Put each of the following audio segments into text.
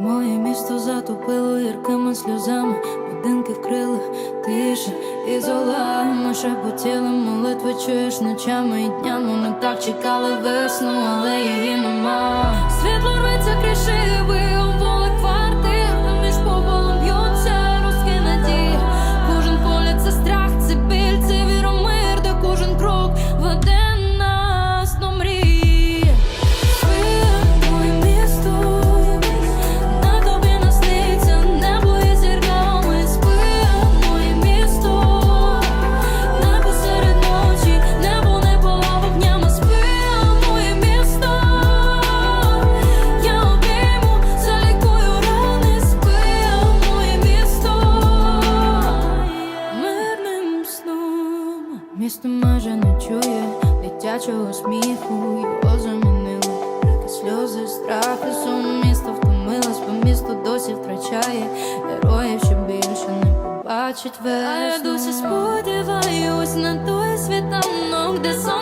Моє місто затопило гіркими сльозами, будинки вкрили тиша і зола. Ми шепотіли молитви, чуєш ночами і днями. Ми так чекали весну, але її нема. Світло рветься криши, місто майже не чує дитячого сміху, його замінили Реки, сльози, страх і сум місто втомилось, бо місто досі втрачає героїв, що більше не побачить весну. А я досі сподіваюсь на той світанок, де сонце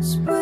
Spread